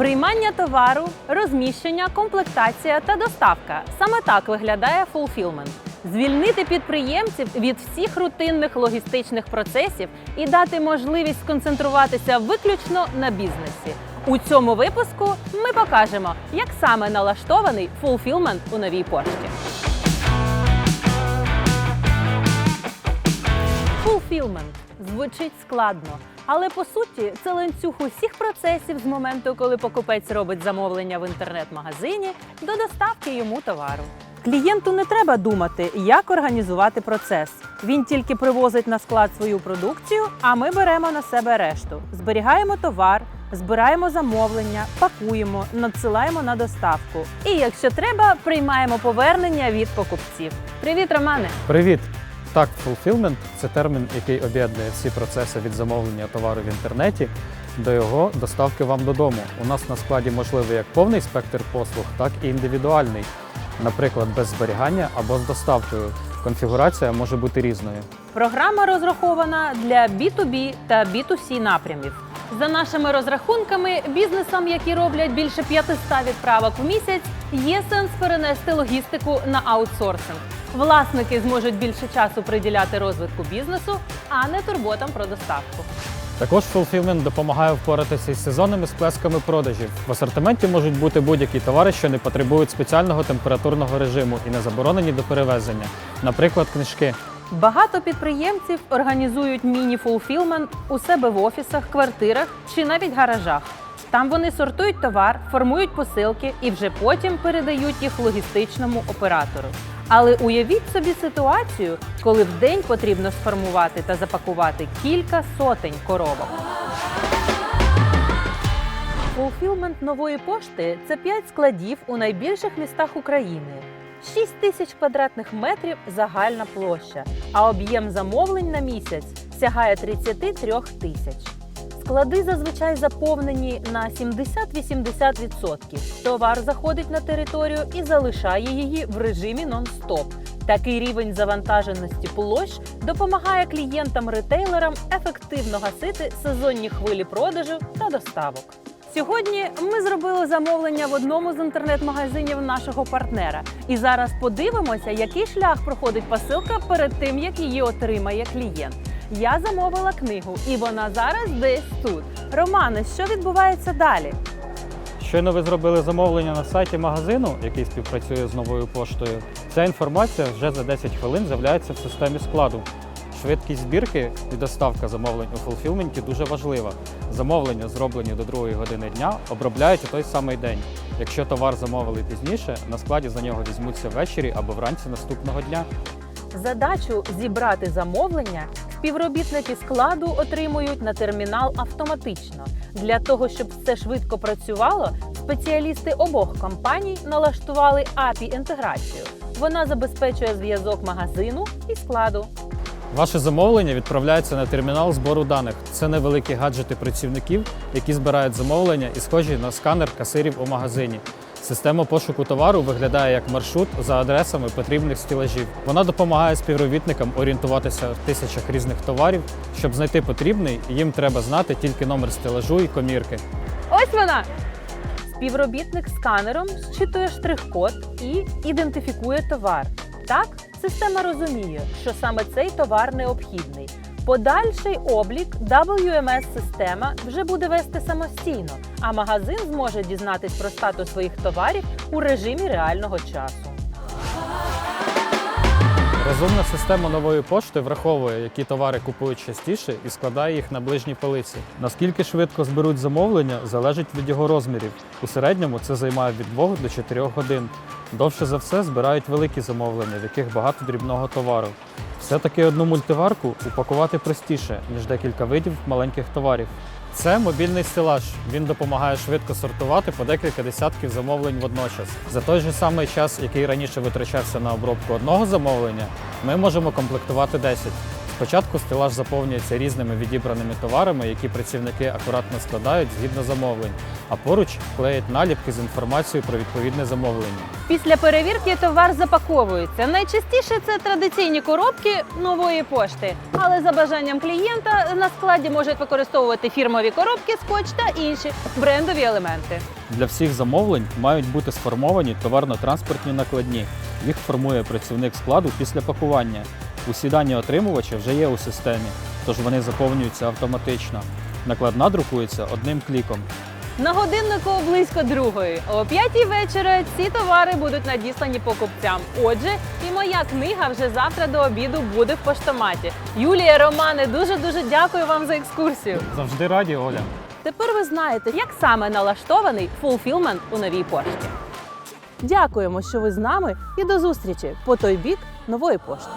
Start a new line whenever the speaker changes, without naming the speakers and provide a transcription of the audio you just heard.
Приймання товару, розміщення, комплектація та доставка. Саме так виглядає фулфілмент. Звільнити підприємців від всіх рутинних логістичних процесів і дати можливість сконцентруватися виключно на бізнесі. У цьому випуску ми покажемо, як саме налаштований фулфілмент у новій пошті. Fulfillment звучить складно, але по суті це ланцюг усіх процесів з моменту, коли покупець робить замовлення в інтернет-магазині до доставки йому товару. Клієнту не треба думати, як організувати процес. Він тільки привозить на склад свою продукцію, а ми беремо на себе решту. Зберігаємо товар, збираємо замовлення, пакуємо, надсилаємо на доставку. І якщо треба, приймаємо повернення від покупців. Привіт, Романе!
Привіт! Так, fulfillment – це термін, який об'єднує всі процеси від замовлення товару в інтернеті до його доставки вам додому. У нас на складі можливий як повний спектр послуг, так і індивідуальний, наприклад, без зберігання або з доставкою. Конфігурація може бути різною.
Програма розрахована для B2B та B2C напрямів. За нашими розрахунками, бізнесам, які роблять більше 500 відправок в місяць, є сенс перенести логістику на аутсорсинг. Власники зможуть більше часу приділяти розвитку бізнесу, а не турботам про доставку.
Також fulfillment допомагає впоратися із сезонними сплесками продажів. В асортименті можуть бути будь-які товари, що не потребують спеціального температурного режиму і не заборонені до перевезення, наприклад, книжки.
Багато підприємців організують міні-фулфілмент у себе в офісах, квартирах чи навіть гаражах. Там вони сортують товар, формують посилки і вже потім передають їх логістичному оператору. Але уявіть собі ситуацію, коли в день потрібно сформувати та запакувати кілька сотень коробок. Фулфілмент нової пошти це 5 складів у найбільших містах України. 6 тисяч квадратних метрів загальна площа, а об'єм замовлень на місяць сягає 33 тисяч. Склади зазвичай заповнені на 70-80%. Товар заходить на територію і залишає її в режимі нон-стоп. Такий рівень завантаженості площ допомагає клієнтам-ретейлерам ефективно гасити сезонні хвилі продажу та доставок. Сьогодні ми зробили замовлення в одному з інтернет-магазинів нашого партнера. І зараз подивимося, який шлях проходить посилка перед тим, як її отримає клієнт. Я замовила книгу, і вона зараз десь тут. Романе, що відбувається далі?
Щойно ви зробили замовлення на сайті магазину, який співпрацює з новою поштою. Ця інформація вже за 10 хвилин з'являється в системі складу. Швидкість збірки і доставка замовлень у фулфілменті дуже важлива. Замовлення, зроблені до 2 години дня, обробляють у той самий день. Якщо товар замовили пізніше, на складі за нього візьмуться ввечері або вранці наступного дня.
Задачу зібрати замовлення співробітники складу отримують на термінал автоматично. Для того, щоб все швидко працювало, спеціалісти обох компаній налаштували API інтеграцію. Вона забезпечує зв'язок магазину і складу.
Ваше замовлення відправляється на термінал збору даних. Це невеликі гаджети працівників, які збирають замовлення і схожі на сканер касирів у магазині. Система пошуку товару виглядає як маршрут за адресами потрібних стілажів. Вона допомагає співробітникам орієнтуватися в тисячах різних товарів. Щоб знайти потрібний, їм треба знати тільки номер стелажу і комірки.
Ось вона! Співробітник сканером зчитує штрих-код і ідентифікує товар. Так, система розуміє, що саме цей товар необхідний. Подальший облік WMS-система вже буде вести самостійно, а магазин зможе дізнатись про статус своїх товарів у режимі реального часу.
Розумна система нової пошти враховує, які товари купують частіше і складає їх на ближній полиці. Наскільки швидко зберуть замовлення, залежить від його розмірів. У середньому це займає від 2 до 4 годин. Довше за все збирають великі замовлення, в яких багато дрібного товару. Все-таки одну мультиварку упакувати простіше, ніж декілька видів маленьких товарів. Це мобільний стелаж. Він допомагає швидко сортувати по декілька десятків замовлень водночас. За той же самий час, який раніше витрачався на обробку одного замовлення, ми можемо комплектувати 10. Спочатку стелаж заповнюється різними відібраними товарами, які працівники акуратно складають згідно замовлень, а поруч клеять наліпки з інформацією про відповідне замовлення.
Після перевірки товар запаковується. Найчастіше це традиційні коробки нової пошти. Але за бажанням клієнта на складі можуть використовувати фірмові коробки, скотч та інші брендові елементи.
Для всіх замовлень мають бути сформовані товарно-транспортні накладні. Їх формує працівник складу після пакування. Усі дані отримувача вже є у системі, тож вони заповнюються автоматично. Накладна друкується одним кліком.
На годиннику близько другої. О п'ятій вечора ці товари будуть надіслані покупцям. Отже, і моя книга вже завтра до обіду буде в поштоматі. Юлія Романе, дуже дуже дякую вам за екскурсію.
Завжди раді, Оля.
Тепер ви знаєте, як саме налаштований фулфілмент у новій пошті. Дякуємо, що ви з нами, і до зустрічі по той бік нової пошти.